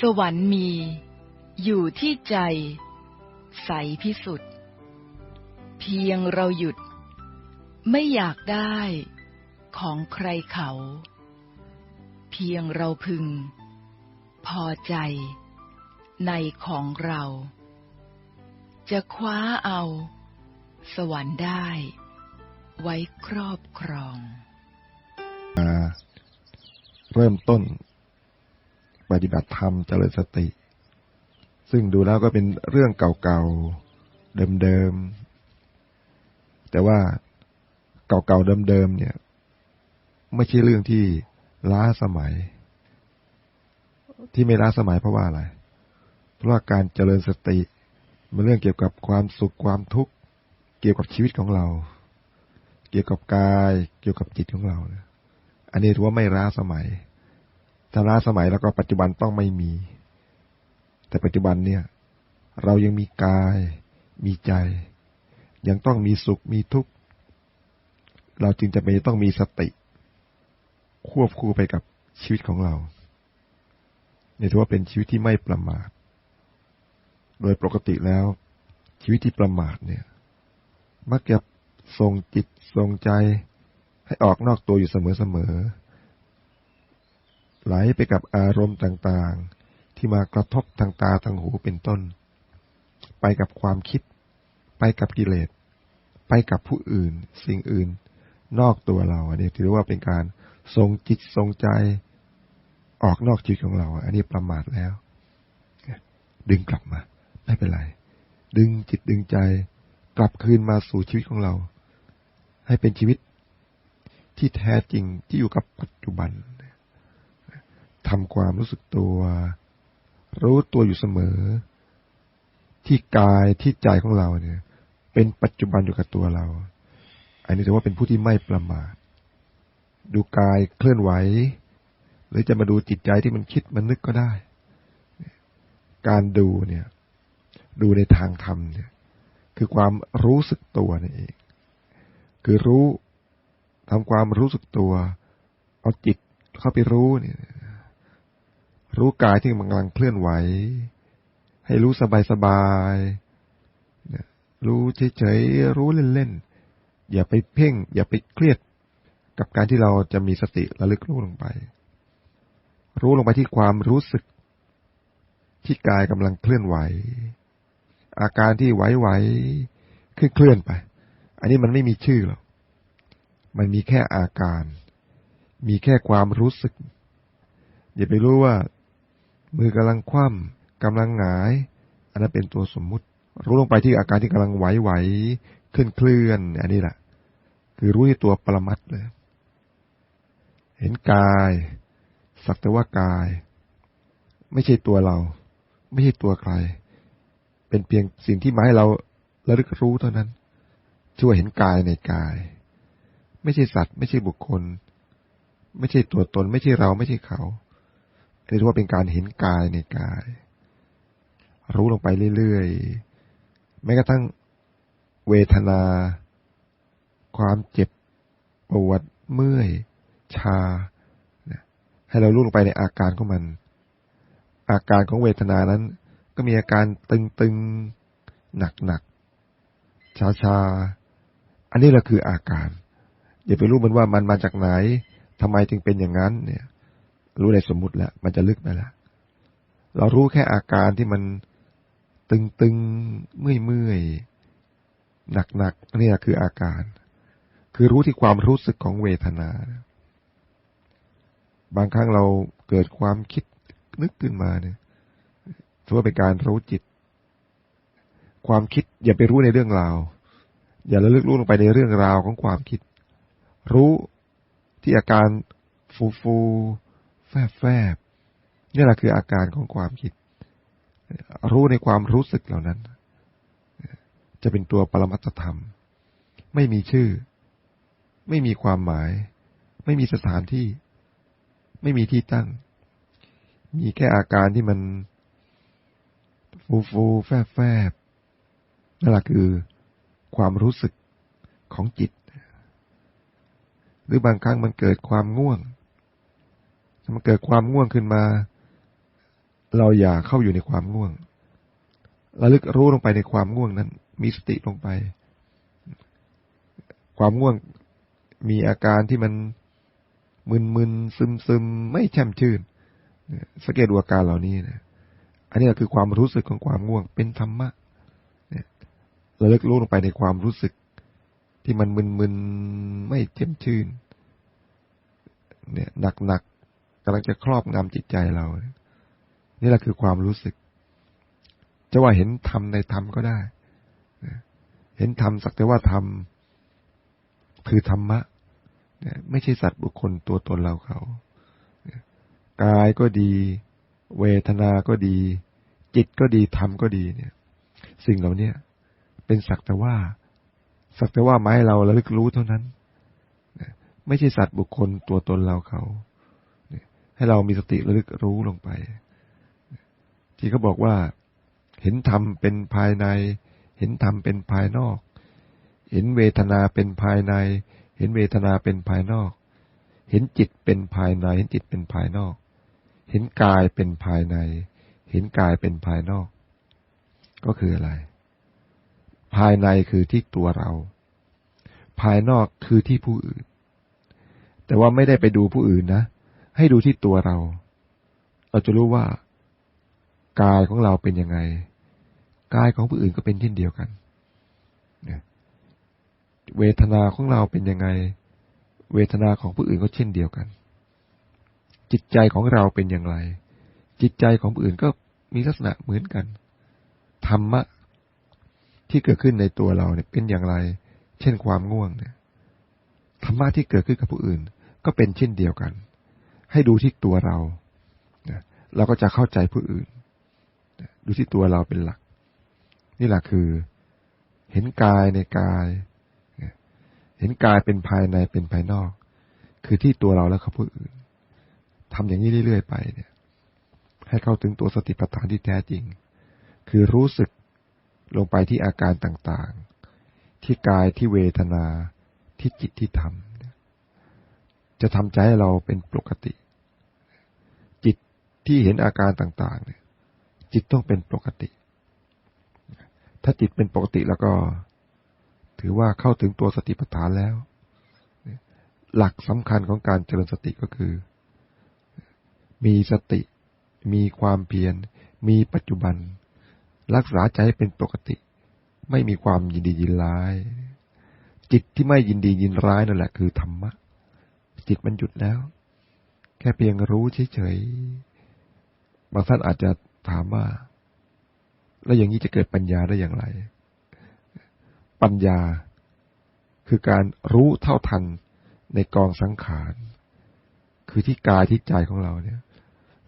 สวรรค์มี อยู่ที่ใจ ใสพิสุทธิ์เพียงเราหยุด ไม่อยากได้ของใครเขา เพียงเราพึง พอใจ ในของเรา จะคว้าเอา สวรรค์ได้ ไว้ครอบครอง เริ่มต้น ปฏิบัติธรรมเจริญสติ ซึ่งดูแล้วก็เป็นเรื่องเก่าๆ เดิมๆ แต่ว่าเก่าๆ เดิมๆ เนี่ย ไม่ใช่เรื่องที่ล้าสมัย ที่ไม่ล้าสมัยเพราะว่าอะไร เพราะว่าการเจริญสติมันเรื่องเกี่ยวกับความสุขความทุกข์ เกี่ยวกับชีวิตของเรา เกี่ยวกับกาย เกี่ยวกับจิตของเรา อันนี้ถือว่าไม่ล้าสมัย ถ้าล้าสมัยแล้วก็ปัจจุบันต้องไม่มี แต่ปัจจุบันเนี่ย เรายังมีกาย มีใจ ยังต้องมีสุขมีทุกข์ เราจึงจะไม่ต้องมีสติ ควบคู่ไปกับชีวิตของเราเนี่ยถือว่าเป็นชีวิตที่ไม่ประมาท โดยปกติแล้ว ชีวิตที่ประมาทเนี่ย มักจะส่งจิตส่งใจให้ออกนอกตัวอยู่เสมอๆ ไหลไปกับอารมณ์ต่างๆ ที่มากระทบทางตาทางหูเป็นต้น ไปกับความคิด ไปกับกิเลส ไปกับผู้อื่น สิ่งอื่น นอกตัวเรา อันนี้ถือว่าเป็นการทรงจิตทรงใจออกนอกจิตของเรา อันนี้ประมาทแล้ว ดึงกลับมา ไม่เป็นไร ดึงจิตดึงใจ กลับคืนมาสู่ชีวิตของเรา ให้เป็นชีวิตที่แท้จริงที่อยู่กับปัจจุบัน ทำความรู้สึกตัว รู้ตัวอยู่เสมอ ที่กายที่ใจของเราเนี่ย เป็นปัจจุบันอยู่กับตัวเรา อันนี้ถือว่าเป็นผู้ที่ไม่ประมาท ดูกายเคลื่อนไหว หรือจะมาดูจิตใจที่มันคิดมันนึกก็ได้ การดูเนี่ย ดูในทางธรรมเนี่ย คือความรู้สึกตัวนี่เอง คือรู้ทำความรู้สึกตัว เอาจิตเข้าไปรู้เนี่ย รู้กายที่มันกำลังเคลื่อนไหว ให้รู้สบายๆรู้เฉยๆรู้เล่นๆอย่าไปเพ่ง อย่าไปเครียด กับการที่เราจะมีสติระลึกรู้ลงไป รู้ลงไปที่ความรู้สึก ที่กายกำลังเคลื่อนไหว อาการที่ไหวๆเคลื่อนไป อันนี้มันไม่มีชื่อหรอกมันมีแค่อาการ มีแค่ความรู้สึก อย่าไปรู้ว่า มือกำลังคว่ำกำลังหงาย อันนั้นเป็นตัวสมมุติ รู้ลงไปที่อาการที่กำลังไหวๆเคลื่อนเคลื่อนอันนี้แหละคือรู้ที่ตัวปรมัตเลย เห็นกาย สักแต่ว่ากาย ไม่ใช่ตัวเรา ไม่ใช่ตัวใคร เป็นเพียงสิ่งที่มาให้เราระลึกรู้เท่านั้น ช่วยเห็นกายในกาย ไม่ใช่สัตว์ ไม่ใช่บุคคล ไม่ใช่ตัวตน ไม่ใช่เรา ไม่ใช่เขา เรียกว่าเป็นการเห็นกายในกาย รู้ลงไปเรื่อยๆแม้กระทั่งเวทนา ความเจ็บปวดเมื่อย ชา ให้เรารู้ลงไปในอาการของมัน อาการของเวทนานั้น ก็มีอาการตึงๆ หนักๆ ชาๆ อันนี้แหละคืออาการอย่าไปรู้มันว่ามันมาจากไหนทำไมจึงเป็นอย่างนั้นเนี่ย รู้ในสมมุติแล้ว มันจะลึกไปแล้ว เรารู้แค่อาการที่มันตึงๆ เมื่อยๆ หนักๆนี่คืออาการ คือรู้ที่ความรู้สึกของเวทนา บางครั้งเราเกิดความคิดนึกขึ้นมาเนี่ยถือว่าเป็นการรู้จิต ความคิดอย่าไปรู้ในเรื่องราว อย่าระลึกรู้ลงไปในเรื่องราวของความคิด รู้ที่อาการฟูฟู แฟบแฟบนี่แหละคืออาการของความคิด รู้ในความรู้สึกเหล่านั้น จะเป็นตัวปรมัตธรรม ไม่มีชื่อ ไม่มีความหมาย ไม่มีสถานที่ ไม่มีที่ตั้ง มีแค่อาการที่มันฟูฟูแฟบแฟบนั่นแหละคือความรู้สึกของจิต หรือบางครั้งมันเกิดความง่วง มันเกิดความง่วงขึ้นมา เราอย่าเข้าอยู่ในความง่วงระลึกรู้ลงไปในความง่วงนั้น มีสติลงไป ความง่วงมีอาการที่มันมึนๆซึมๆไม่แช่มชื่นสังเกตดูอาการเหล่านี้นะอันนี้คือความรู้สึกของความง่วง เป็นธรรมะเระลึกรู้ลงไปในความรู้สึก ที่มันมึนๆไม่แจ่มชื่น เนี่ยหนักๆกำลังจะครอบงำจิตใจเรา นี่แหละคือความรู้สึก จะว่าเห็นธรรมในธรรมก็ได้ เห็นธรรมสักแต่ว่าธรรมคือธรรมะไม่ใช่สัตว์บุคคลตัวตนเราเขา กายก็ดี เวทนาก็ดี จิตก็ดี ธรรมก็ดีเนี่ย สิ่งเหล่านี้เป็นสักแต่ว่า สักแต่ว่าไม้เราระลึกรู้เท่านั้น ไม่ใช่สัตว์บุคคลตัวตนเราเขา ให้เรามีสติระลึกรู้ลงไป ที่เขาบอกว่า เห็นธรรมเป็นภายใน เห็นธรรมเป็นภายนอก เห็นเวทนาเป็นภายใน เห็นเวทนาเป็นภายนอก เห็นจิตเป็นภายใน เห็นจิตเป็นภายนอก เห็นกายเป็นภายใน เห็นกายเป็นภายนอก ก็คืออะไร ภายในคือที่ตัวเรา ภายนอกคือที่ผู้อื่น แต่ว่าไม่ได้ไปดูผู้อื่นนะ ให้ดูที่ตัวเรา เราจะรู้ว่ากายของเราเป็นยังไง กายของผู้อื่นก็เป็นเช่นเดียวกัน เวทนาของเราเป็นยังไง เวทนาของผู้อื่นก็เช่นเดียวกัน จิตใจของเราเป็นอย่างไร จิตใจของผู้อื่นก็มีลักษณะเหมือนกัน ธรรมะที่เกิดขึ้นในตัวเราเนี่ยเป็นอย่างไร เช่นความง่วงเนี่ย ธรรมะที่เกิดขึ้นกับผู้อื่น ก็เป็นเช่นเดียวกัน ให้ดูที่ตัวเราเราก็จะเข้าใจผู้อื่น ดูที่ตัวเราเป็นหลัก นี่แหละคือ เห็นกายในกาย เห็นกายเป็นภายในเป็นภายนอก คือที่ตัวเราแล้วเขาผู้อื่นทำอย่างนี้เรื่อยๆไปเนี่ย ให้เข้าถึงตัวสติปัฏฐานที่แท้จริง คือรู้สึกลงไปที่อาการต่างๆ ที่กายที่เวทนาที่จิตที่ธรรม จะทำใจให้เราเป็นปกติ จิตที่เห็นอาการต่างๆเนี่ยจิตต้องเป็นปกติ ถ้าจิตเป็นปกติแล้วก็ ถือว่าเข้าถึงตัวสติปัฏฐานแล้ว หลักสำคัญของการเจริญสติก็คือ มีสติ มีความเพียร มีปัจจุบัน รักษาใจให้เป็นปกติ ไม่มีความยินดียินร้าย จิตที่ไม่ยินดียินร้ายนั่นแหละคือธรรมะ จิตมันหยุดแล้ว แค่เพียงรู้เฉยๆบางท่านอาจจะถามว่า แล้วอย่างนี้จะเกิดปัญญาได้อย่างไร ปัญญาคือการรู้เท่าทันในกองสังขารคือที่กายที่ใจของเราเนี่ย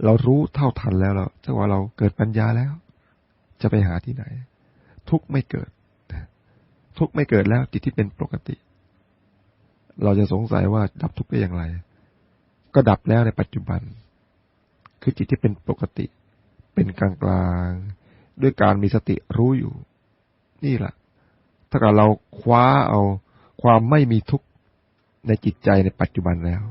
เรารู้เท่าทันแล้วเราถ้าว่าเราเกิดปัญญาแล้ว จะไปหาที่ไหน ทุกไม่เกิด ทุกไม่เกิดแล้วจิตที่เป็นปกติ เราจะสงสัยว่าดับทุกข์ได้อย่างไร ก็ดับแล้วในปัจจุบัน คือจิตที่เป็นปกติ เป็นกลางกลางด้วยการมีสติรู้อยู่ นี่แหละถ้าเกิดเราคว้าเอาความไม่มีทุกข์ในจิตใจในปัจจุบันแล้ว